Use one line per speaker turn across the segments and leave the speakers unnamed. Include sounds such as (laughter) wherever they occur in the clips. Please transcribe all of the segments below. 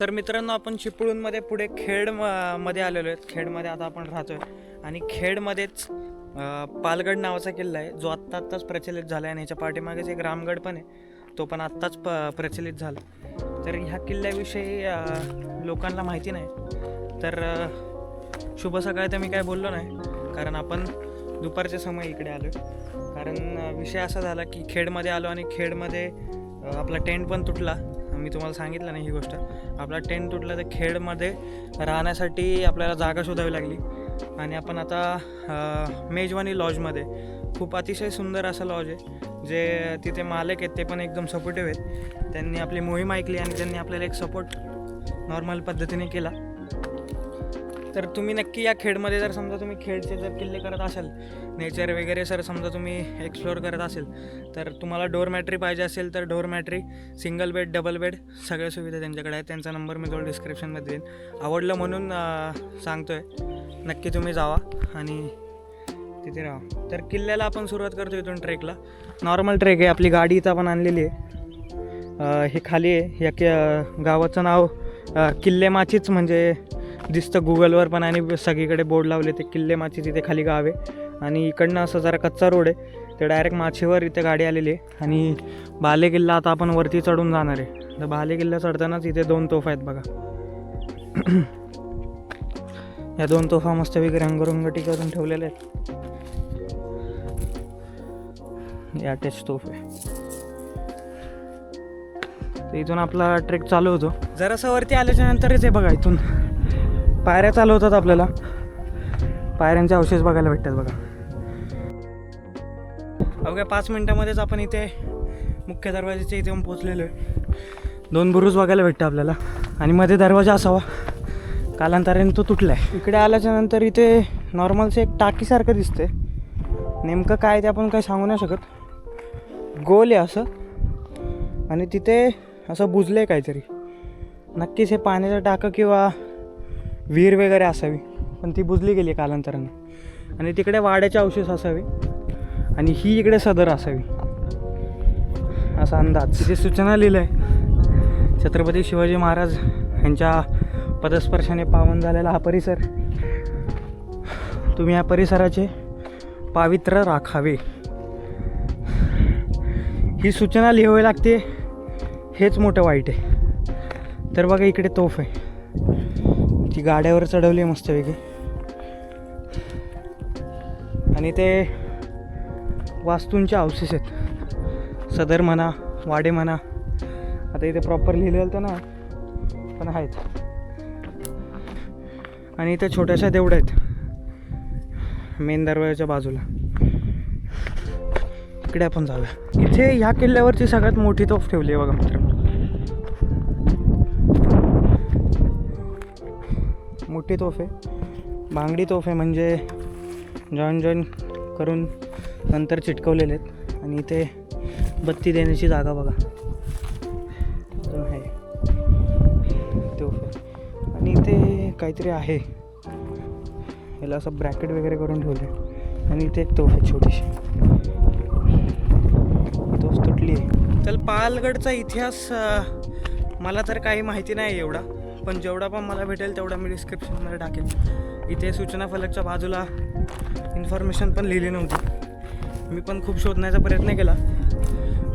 तर मित्रांनो आपण चिपळूणमध्ये पुढे खेड म- मध्ये आलेलो आहेत. खेडमध्ये आता आपण राहतोय. आणि खेडमध्येच पालगड नावाचा किल्ला आहे. जो आत्ता आत्ताच प्रचलित झाला आहे आणि याच्या पाठीमागेच एक रामगड पण आहे. तो पण आत्ताच प प्रचलित झाला. तर ह्या किल्ल्याविषयी लोकांना माहिती नाही. तर शुभ सकाळी तर मी काय बोललो नाही. कारण आपण दुपारच्या समय इकडे आलो कारण विषय असा झाला की खेडमध्ये आलो आणि खेडमध्ये आपला टेंट पण तुटला. मी तुम्हाला सांगितलं नाही ही गोष्ट. आपला टेंट तुटला तर खेडमध्ये राहण्यासाठी आपल्याला जागा शोधावी लागली. आणि आपण आता मेजवानी लॉजमध्ये. खूप अतिशय सुंदर असं लॉज आहे जे तिथे मालक आहेत ते पण एकदम सपोर्टिव्ह आहेत. त्यांनी आपली मोहीम ऐकली आणि त्यांनी आपल्याला एक सपोर्ट नॉर्मल पद्धतीने केला. तर तुम्ही नक्की या खेडमध्ये जर समजा तुम्ही खेडचे जर किल्ले करत असाल नेचर वगैरे सर समजा तुम्ही एक्सप्लोअर करत असेल तर तुम्हाला डोर मॅट्री पाहिजे असेल तर dormitory single bed double bed सगळ्या सुविधा त्यांच्याकडे आहेत. त्यांचा नंबर मी तुम्हाला डिस्क्रिप्शनमध्ये देईन. आवडलं म्हणून सांगतो आहे नक्की तुम्ही जावा आणि तिथे राहा. तर किल्ल्याला आपण सुरुवात करतो इथून ट्रेकला नॉर्मल ट्रेक आहे. आपली गाडी इथं आपण आणलेली आहे. हे खाली आहे. या कि गावाचं नाव किल्लेमाचीच किल्ले माचीच म्हणजे दिसतं गुगलवर पण आणि सगळीकडे बोर्ड लावले ते किल्ले माची तिथे खाली गाव. आहे आणि इकडनं असं जरा कच्चा रोड आहे. ते डायरेक्ट माचीवर इथे गाडी आलेली आहे. आणि बाले किल्ला आता आपण वरती चढून जाणार आहे. तर बाले किल्ला चढतानाच इथे दोन तोफा आहेत बघा. या दोन तोफा मस्तपैकी रंगरंगटी करून ठेवलेल्या आहेत. या टेस्ट तोफ. आहे तर इथून आपला ट्रेक चालू होतो. जरासं वरती आल्याच्या नंतरच आहे बघा इथून. पायऱ्या चालू होतात आपल्याला. पायऱ्यांचे अवशेष बघायला भेटतात बघा. अवघ्या पाच मिनटामध्येच आपण इथे मुख्य दरवाजाच्या इथे येऊन पोचलेलो आहे. दोन बुरुज बघायला भेटतं आपल्याला. आणि मध्ये दरवाजा असावा. कालांतराने तो तुटला आहे इकडे आल्याच्यानंतर इथे नॉर्मलचं एक टाकीसारखं दिसते नेमकं काय ते आपण काही सांगू नाही शकत. गोल आहे असं. आणि तिथे असं बुजलं आहे काहीतरी. नक्कीच हे पाण्याचं टाकं किंवा विहीर वगैरे असावी पण ती बुजली गेली कालांतराने. आणि तिकडे वाड्याचे अवशेष असावे आणि ही इकडे सदर असावी. असा अंदाज. जे सूचना लिहिलं आहे छत्रपती शिवाजी महाराज यांच्या पदस्पर्शाने पावन झालेला हा परिसर. तुम्ही या परिसराचे पावित्र्य राखावे. ही सूचना लिहावी लागते हेच मोठं वाईट आहे. तर बघा इकडे तोफ आहे. ती गाड्यावर चढवली आहे मस्तपैकी. आणि ते वास्तूंचे अवशेष आहेत. सदर म्हणा वाडे म्हणा. आता इथे प्रॉपर लिहिलेलं तर ना पण आहेत. आणि इथे छोट्याशा तेवढ्या आहेत. मेन दरवाजाच्या बाजूला. इकडे आपण जाऊया. इथे ह्या किल्ल्यावरची सगळ्यात मोठी तोफ ठेवली आहे बघा मित्रांनो. मोठी तोफ आहे. बांगडी तोफ आहे म्हणजे जॉईन जॉईन करून नंतर चिटकवलेले आहेत. आणि इथे बत्ती देण्याची जागा बघा. अजून आहे. तोफ आणि इथे काहीतरी आहे. याला असं ब्रॅकेट वगैरे करून ठेवले. आणि इथे एक तोफ आहे छोटीशी. तोफ तुटली आहे. तर पालगडचा इतिहास मला तर काही माहिती नाही एवढा. पण जेवढा पण मला भेटेल तेवढा मी डिस्क्रिप्शनमध्ये टाकेल. इथे सूचना फलकच्या बाजूला इन्फॉर्मेशन पण लिहिली नव्हती. मी पण खूप शोधण्याचा प्रयत्न केला.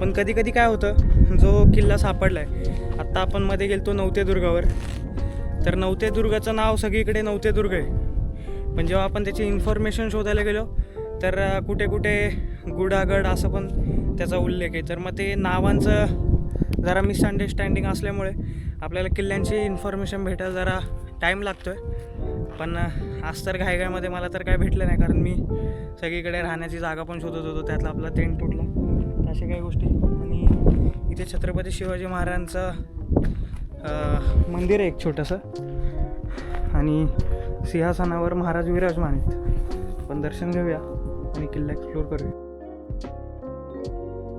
पण कधी कधी काय होतं जो किल्ला सापडला आहे आत्ता आपण मध्ये गेलतो नवते दुर्गावर तर नवते दुर्गाचं नाव सगळीकडे नवते दुर्ग आहे. पण जेव्हा आपण त्याची इन्फॉर्मेशन शोधायला गेलो तर कुठे कुठे गुडागड असं पण त्याचा उल्लेख आहे. तर मग ते नावांचं जरा मिसअंडरस्टँडिंग असल्यामुळे आपल्याला किल्ल्यांची इन्फॉर्मेशन भेटायला जरा टाईम लागतो आहे पण आज तर घाईघाईमध्ये मला तर काय भेटलं नाही कारण मी सगळीकडे राहण्याची जागा पण शोधत होतो त्यातला आपला टेंट तुटला. अशा काही गोष्टी. आणि इथे छत्रपती शिवाजी महाराजांचं मंदिर आहे एक छोटंसं. आणि सिंहासनावर महाराज विराजमान आहेत. पण दर्शन घेऊया आणि किल्ला एक्सप्लोर करूया.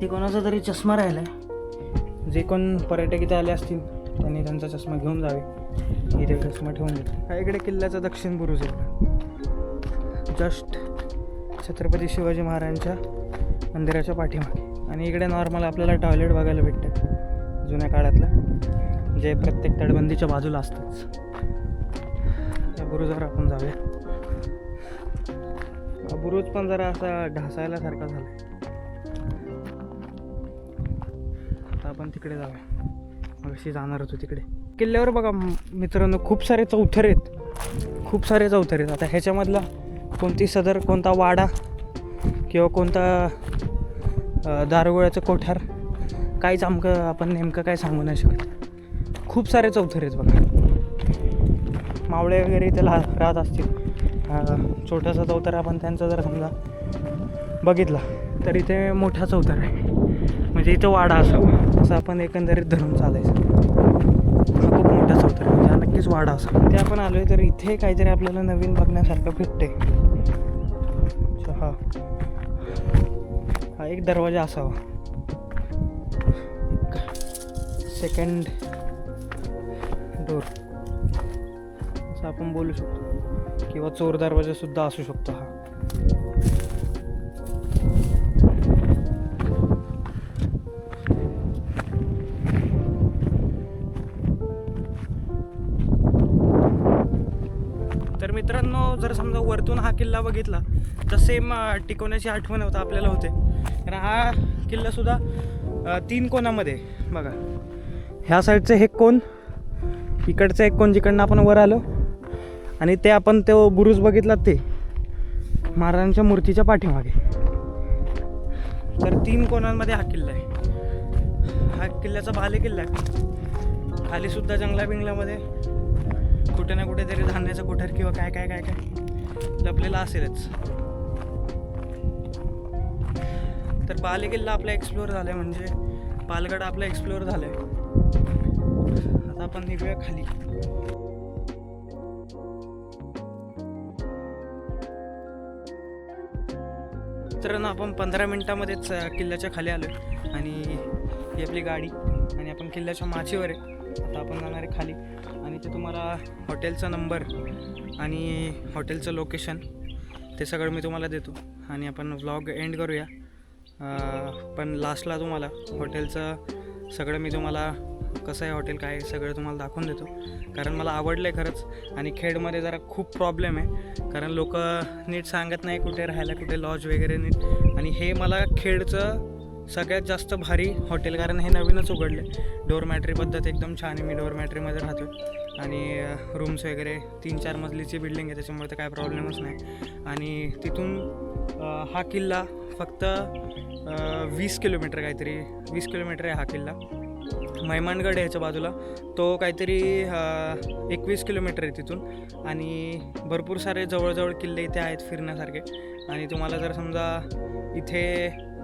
ते कोणाचा तरी चष्मा राहिला आहे जे कोण पर्यटक इथे आले असतील त्यांनी त्यांचा चष्मा घेऊन जावे. इथे चष्मा ठेवून देतो. हा इकडे किल्ल्याचा दक्षिण बुरुज आहे. जस्ट छत्रपती शिवाजी महाराजांच्या मंदिराच्या पाठीमागे. आणि इकडे नॉर्मल आपल्याला टॉयलेट बघायला भेटतं. जुन्या काळातलं. जे प्रत्येक तटबंदीच्या बाजूला असतंच. या बुरुजावर आपण जाऊया. हा बुरुज पण जरा असा ढासायला सारखा झाला आता आपण तिकडे जाऊया. अशी जाणार होतो तिकडे. किल्ल्यावर बघा मित्रांनो खूप सारे चौथर आहेत. खूप सारे चौथर आहेत. आता ह्याच्यामधला कोणती सदर कोणता वाडा किंवा कोणता दारुगोळ्याचं कोठार काहीच आमकं आपण नेमकं काय सांगू नाही शकत. खूप सारे चौथर आहेत बघा. मावळे वगैरे इथे ला राहत असतील. छोटासा चौथर आपण त्यांचा जर समजा बघितला तर इथे मोठा चौथर आहे. म्हणजे इथं वाडा असावा. असं आपण एकंदरीत धरून चालायचं. हा खूप मोठा चौथरा म्हणजे हा नक्कीच वाडा असा. ते आपण आलो तर इथे काहीतरी आपल्याला नवीन बघण्यासारखं भेटते हा. हा एक दरवाजा असावा. सेकंड डोर असं आपण बोलू शकतो. किंवा चोर दरवाजा सुद्धा असू शकतो हा. जर समजा वरतून हा किल्ला बघितला तर सेम टिकवण्याची आठवण होतं आपल्याला होते. कारण हा किल्लासुद्धा तीन कोणामध्ये बघा. ह्या साईडचं हे कोण? इकडचं एक कोण जिकडनं आपण वर आलो. आणि ते आपण तो बुरुज बघितला ते. महाराजांच्या मूर्तीच्या पाठीमागे. तर तीन कोणांमध्ये हा किल्ला आहे? हा किल्ल्याचा बाले किल्ला आहे. खालीसुद्धा जंगला बिंगलामध्ये कुठे ना कुठेतरी धान्याचं कोठार किंवा काय काय काय काय लपलेला असेलच. तर बाले किल्ला आपला एक्सप्लोअर झालाय म्हणजे पालगड आपला एक्सप्लोअर झालाय. आता आपण निघूया खाली. तर ना आपण पंधरा मिनिटामध्येच किल्ल्याच्या खाली आलो आणि ही आपली गाडी. आणि आपण किल्ल्याच्या माचीवर आहे. आता आपण जाणार आहे खाली. आणि ते तुम्हाला हॉटेलचा नंबर आणि हॉटेलचं लोकेशन ते सगळं मी तुम्हाला देतो. आणि आपण व्लॉग एंड करूया. पण लास्टला तुम्हाला हॉटेलचं सगळं मी तुम्हाला कसं आहे हॉटेल काय सगळं तुम्हाला दाखवून देतो. कारण मला आवडलं आहे खरंच. आणि खेडमध्ये जरा खूप प्रॉब्लेम आहे. कारण लोक नीट सांगत नाही कुठे राहायला कुठे लॉज वगैरे नीट. आणि हे मला खेडचं सगळ्यात जास्त भारी हॉटेल कारण हे नवीनच उघडले. डोरमॅट्री पद्धत एकदम छान आहे. मी डोरमॅट्रीमध्ये राहतो आणि रूम्स वगैरे तीन चार मजलीची बिल्डिंग आहे त्याच्यामुळे तर काय प्रॉब्लेमच नाही. आणि तिथून हा किल्ला फक्त वीस किलोमीटर काहीतरी वीस किलोमीटर आहे हा किल्ला. मैमानगड आहे ह्याच्या बाजूला. तो काहीतरी एकवीस किलोमीटर आहे तिथून. आणि भरपूर सारे जवळजवळ किल्ले इथे आहेत फिरण्यासारखे. आणि तुम्हाला जर समजा इथे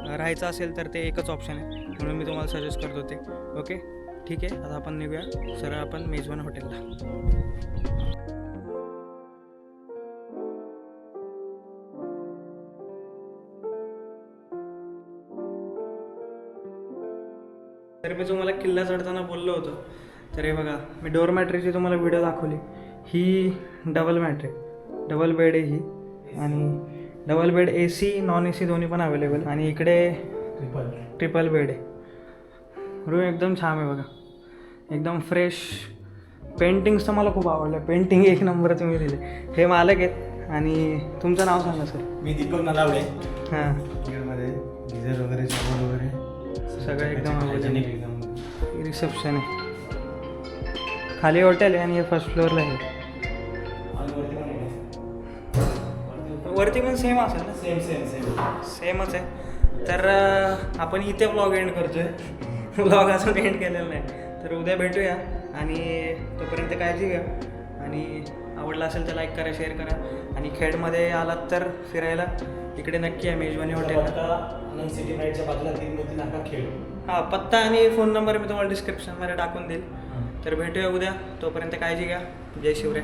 राहायचं असेल तर ते एकच ऑप्शन आहे. म्हणून मी तुम्हाला सजेस्ट करतो ते ओके ठीक आहे. आता आपण निघूया. सरळ आपण मेजवान हॉटेलला. तर मी तुम्हाला किल्ला चढताना बोललो होतो. तर हे बघा मी डोर मॅट्रीची तुम्हाला व्हिडिओ दाखवली. ही डबल मॅट्री डबल बेड आहे ही. आणि double bed A C non A C दोन्ही पण अवेलेबल आणि इकडे ट्रिपल बेड आहे. रूम एकदम छान आहे बघा. एकदम फ्रेश पेंटिंग्स तर मला खूप आवडलं पेंटिंग एक नंबर तुम्ही दिले हे मालक आहेत. आणि तुमचं नाव सांगा सर
मी दीपक नलावडे.
हां.
मध्ये गिझर वगैरे वगैरे.
सगळं एकदम
एकदम.
रिसेप्शन आहे. खाली हॉटेल आहे आणि हे फर्स्ट फ्लोअरला आहे. वरती पण सेम असेल ना?
सेम सेम सेम
सेमच आहे तर आपण इथे ब्लॉग एंड करतोय. (laughs) ब्लॉग अजून एंड केलेला नाही. तर उद्या भेटूया आणि तोपर्यंत काळजी घ्या. आणि आवडला असेल तर लाईक करा शेअर करा. आणि खेडमध्ये आलात तर फिरायला इकडे नक्की आहे मेजवानी
आनंद सिटी राईडच्या बाजूला तीन मोती नाका खेळ.
हां पत्ता आणि फोन नंबर मी तुम्हाला डिस्क्रिप्शनमध्ये टाकून देईल. तर भेटूया उद्या. तोपर्यंत काळजी घ्या. जय शिवराय.